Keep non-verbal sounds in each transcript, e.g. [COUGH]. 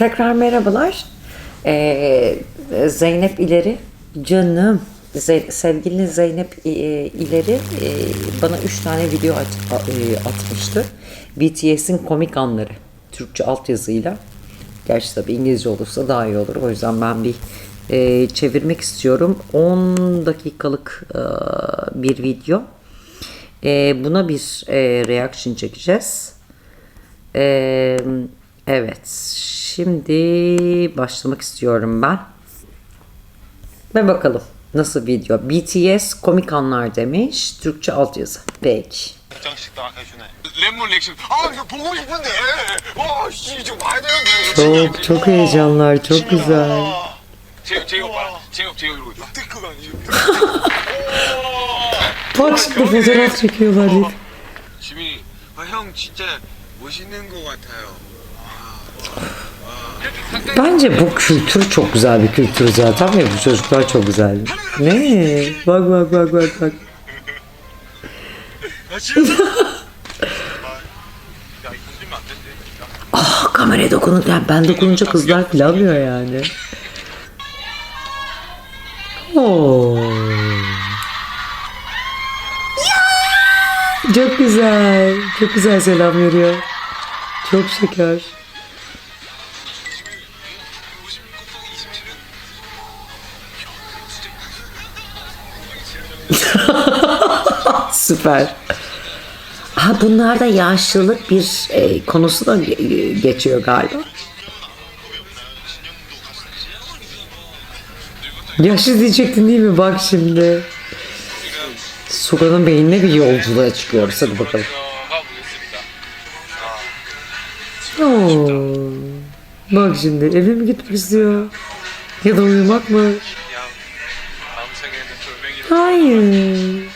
Tekrar merhabalar. Ee, Zeynep İleri, canım, Ze- sevgili Zeynep e, İleri e, bana 3 tane video at- e, atmıştı. BTS'in komik anları. Türkçe altyazıyla. Gerçi tabii İngilizce olursa daha iyi olur. O yüzden ben bir e, çevirmek istiyorum. 10 dakikalık e, bir video. E, buna bir e, reaction çekeceğiz. Ee, evet. Şimdi başlamak istiyorum ben. Ve bakalım nasıl video. BTS komik anlar demiş. Türkçe altyazı. Peki. 장씩 딱 해주네. 랩몬 리액션. 아 이거 보고 싶은데. 와씨 지금 봐야 되는데. Çok çok heyecanlar. Çok güzel. 제육 제육 봐. 제육 제육 이러고 있다. 뜨크가 아니지. Bak şimdi fotoğraf çekiyorlar. diye. 지민이, 아형 진짜 멋있는 것 같아요. Bence bu kültür çok güzel bir kültür zaten ya bu çocuklar çok güzel. Ne? Bak bak bak bak bak. [LAUGHS] Ah oh, kameraya dokunun. Yani ben dokununca kızlar kılamıyor yani. Oo. Çok güzel. Çok güzel selam veriyor. Çok şeker. [LAUGHS] Süper. Ha bunlarda yaşlılık bir e, konusu da geçiyor galiba. Yaşlı diyecektin değil mi? Bak şimdi. Suga'nın beynine bir yolculuğa çıkıyoruz. Hadi bakalım. Oo. Bak şimdi eve mi gitmek istiyor? Ya da uyumak mı? 야 Hayır.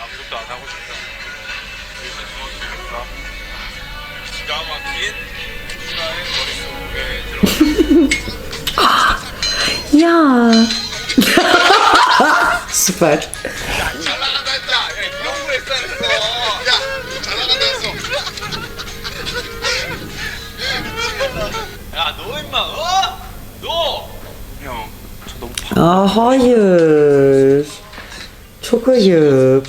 아무것도 안 하고 싶다. 누워도 될까? 기가 막힌 누나의 머릿속에 들어. Ya. Süper. 잘 나간다 했다. 야, 이런 거 했다 했어. 야, 잘 나간다 했어. 야, 너 임마, 어? 너! 형, 저 너무 바... Aa, hayır. Çok ayıp.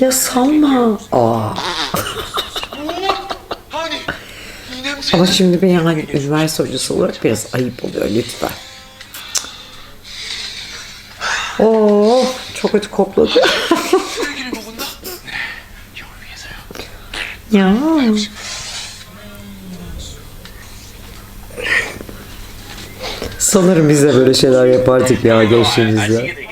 Ya salma. Aa. Ama şimdi ben yani üniversite hocası olarak biraz ayıp oluyor lütfen. Oo, çok kötü kopladı. [LAUGHS] ya. Sanırım biz de böyle şeyler yapardık ya gençliğimizde.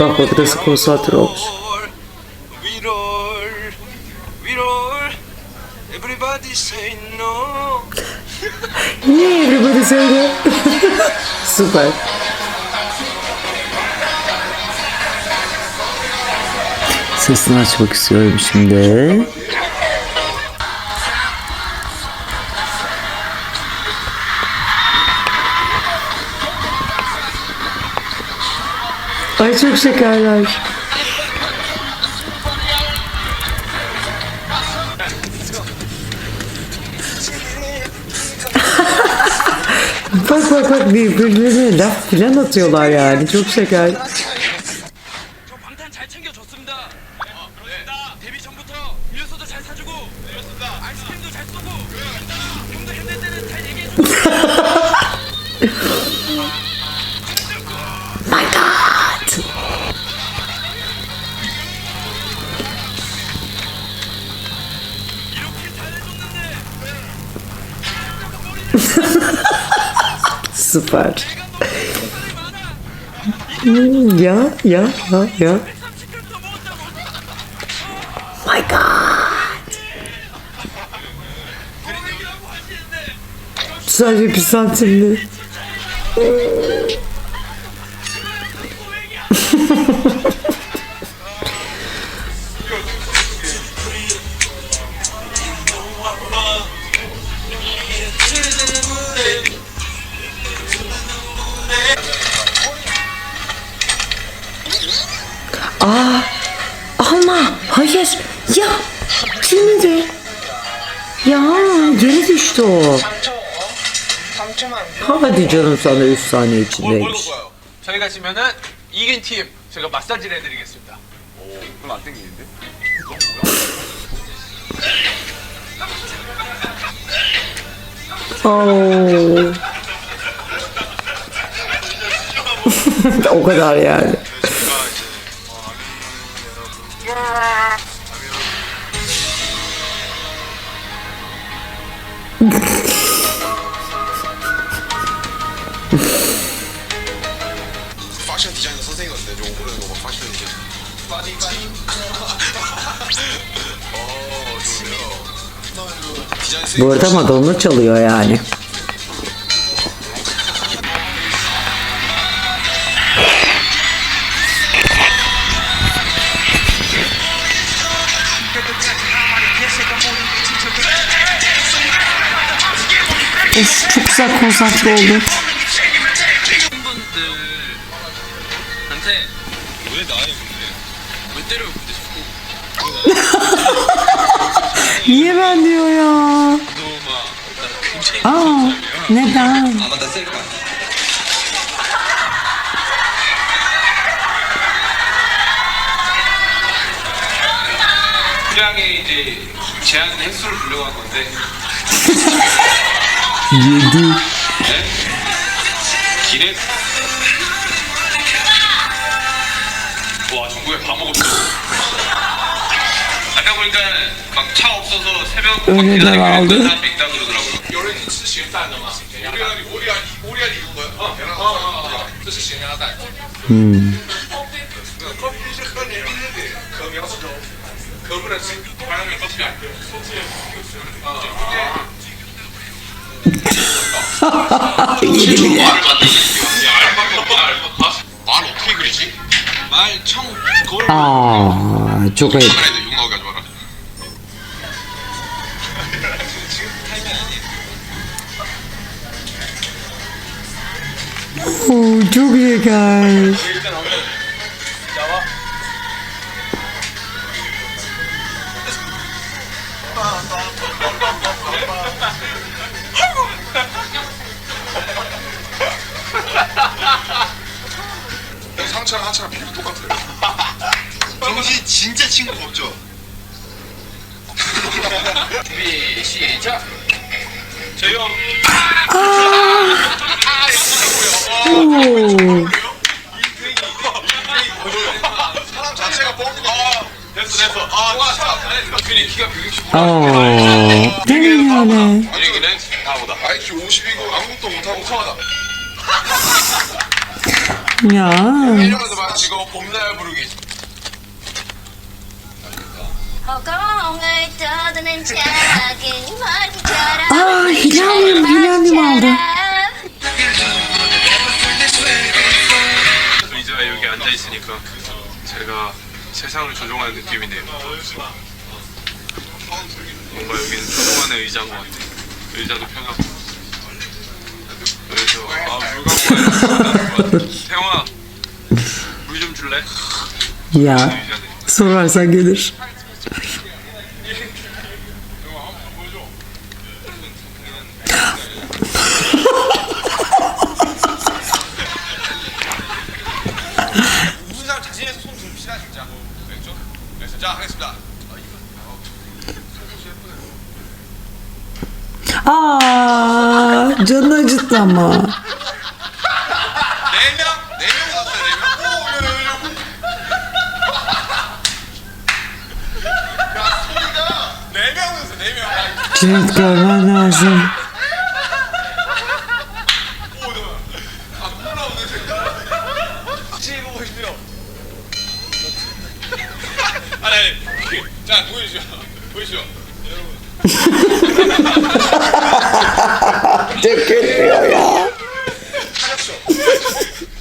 Bak bak nasıl konsantre olmuş. 1월 1월 everybody say no. Niye everybody söyle? [LAUGHS] Süper. Sesini açmak istiyorum şimdi. Ay çok şekerler. [LAUGHS] Bak bak bak birbirlerine laf filan atıyorlar yani çok şeker. Süper. Hmm, ya ya ya ya. Oh my god. Sadece bir santimli. Düştü o. 3초 어? 3초만 Hadi canım sana 3 saniye 뭘, 뭘 içindeymiş. 먹어요? 저희가 지면은 이긴 팀 제가 마사지를 해드리겠습니다. 별로 안 땡기는데? Oo. o kadar yani. 发射体上有这个的用户的我发射的这个。发力发力。哦，Bu Madonna çalıyor yani. Of çok güzel konsantre oldu. Niye ben diyor ya? Aa, neden? 이제 제한 횟수를 불려간 건데 Yedi. 네? 길에 와 정국에 밥 먹었어 아까 보니까 막 차 없어서 새벽 막 은혜를 기다리고 알dı. 있는 사람도 있다 그러더라고요 요런是咸蛋的吗오리알이 오리알이 오리알이 익은 거야? 어, 어, 어. 这是咸鸭蛋 Hmm. 커피是喝年轻一点，可描述可不能吃，反正喝不了。 Yedi bile. 이름이 뭐야? 말 어떻게 그리지? 말 청, 거울. 아, 저거 카메라에다 아, 욕 나오게 하지 마라. 오, 저기 가. 친구가 없죠? 준비 시작. 형 Oo. 사람 자체가 뻥이가 됐어 됐어. 아 와, 균이 키가 165. Aa, demin öyle. 분위기는 다보다. IQ 50이고 아무것도 못하고 Ya. 이러면서 막 지금 봄날 부르기. Aa, Hilal'im, Hilal'im aldı. 의자에 여기 앉아 있으니까 제가 세상을 조종하는 느낌이네요. 뭔가 여기는 조종하는 의자인 것 같아. 의자도 편하고. 그래서 아물 갖고 와야 태영아 물 좀 줄래? Ya. Sorarsan gelir. Aa, canını acıttı ama. Kilit görmen lazım. 자 보여주죠. 보여주죠. 댓글이야.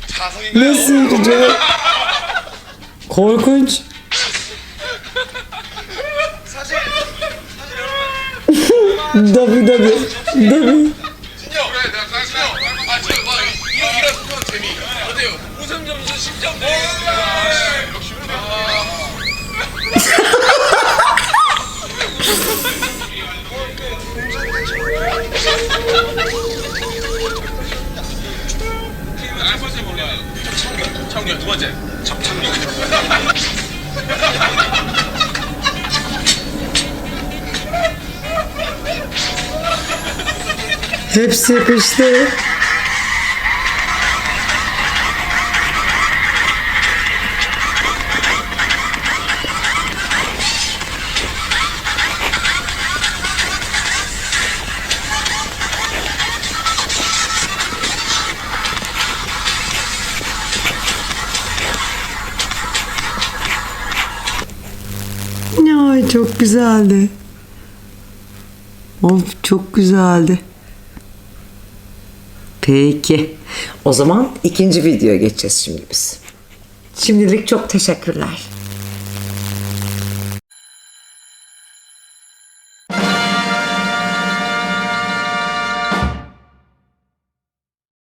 자성인. 레슨 제 거울 끈치. 더비 더비 더비. 진영 그래 내가 깔 진영 아 지금 막 이런 이런 재미 어때요? 5점 점수 10점. 역시 우리. 아, 번째 몰라요. 청결. 청결. 두 번째. 접착력. Hepsi yapıştı. Çok güzeldi. Of çok güzeldi. Peki. O zaman ikinci videoya geçeceğiz şimdi biz. Şimdilik çok teşekkürler.